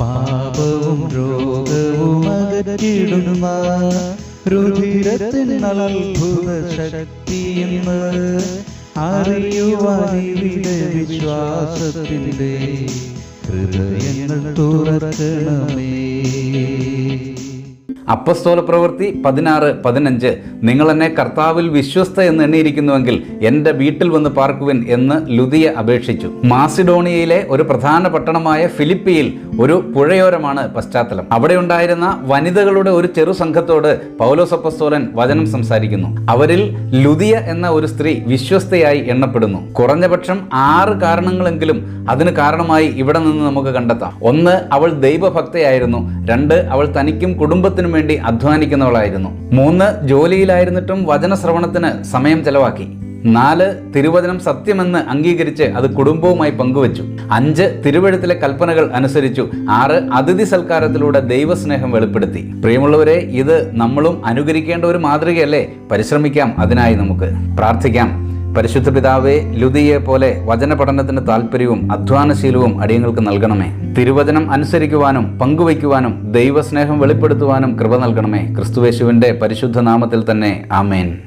പാപവും രോഗവും അകറ്റിടുന്ന രുധിരത്തിൻ അത്ഭുത ശക്തിയെന്ന് അറിയുവാൻ ഇവിടെ വിശ്വാസത്തിന്റെ ഹൃദയങ്ങൾ തുറക്കണമേ. അപ്പസ്തോല പ്രവൃത്തി പതിനാറ് പതിനഞ്ച്. നിങ്ങൾ എന്നെ കർത്താവിൽ വിശ്വസ്ത എന്ന് എണ്ണിയിരിക്കുന്നുവെങ്കിൽ എന്റെ വീട്ടിൽ വന്ന് പാർക്കുവിൻ എന്ന് ലുതിയ അപേക്ഷിച്ചു. മാസിഡോണിയയിലെ ഒരു പ്രധാന പട്ടണമായ ഫിലിപ്പിയിൽ ഒരു പുഴയോരമാണ് പശ്ചാത്തലം. അവിടെ ഉണ്ടായിരുന്ന വനിതകളുടെ ഒരു ചെറു സംഘത്തോട് പൗലോസ് അപ്പസ്തോലൻ വചനം സംസാരിക്കുന്നു. അവരിൽ ലുതിയ എന്ന ഒരു സ്ത്രീ വിശ്വസ്തയായി എണ്ണപ്പെടുന്നു. കുറഞ്ഞപക്ഷം ആറ് കാരണങ്ങളെങ്കിലും അതിന് കാരണമായി ഇവിടെ നിന്ന് നമുക്ക് കണ്ടെത്താം. ഒന്ന് അവൾ ദൈവഭക്തയായിരുന്നു. രണ്ട് അവൾ തനിക്കും കുടുംബത്തിനും വേണ്ടി അധ്വാനിക്കുന്നവളായിരുന്നു. മൂന്ന് ജോലിയിലായിരുന്നിട്ടും വചനശ്രവണത്തിന് സമയം ചെലവാക്കി. നാല് തിരുവചനം സത്യമെന്ന് അംഗീകരിച്ച് അത് കുടുംബവുമായി പങ്കുവച്ചു. അഞ്ച് തിരുവഴുത്തിലെ കൽപ്പനകൾ അനുസരിച്ചു. ആറ് അതിഥി സൽക്കാരത്തിലൂടെ ദൈവസ്നേഹം വെളിപ്പെടുത്തി. പ്രിയമുള്ളവരെ ഇത് നമ്മളും അനുകരിക്കേണ്ട ഒരു മാതൃകയല്ലേ? പരിശ്രമിക്കാം അതിനായി നമുക്ക്. പ്രാർത്ഥിക്കാം. പരിശുദ്ധ പിതാവേ ലുതിയെ പോലെ വചന പഠനത്തിന് താല്പര്യവും അധ്വാനശീലവും അടിയങ്ങൾക്ക് നൽകണമേ. തിരുവചനം അനുസരിക്കുവാനും പങ്കുവയ്ക്കുവാനും ദൈവസ്നേഹം വെളിപ്പെടുത്തുവാനും കൃപ നൽകണമേ. ക്രിസ്തുവേശുവിന്റെ പരിശുദ്ധ നാമത്തിൽ തന്നെ ആമേൻ.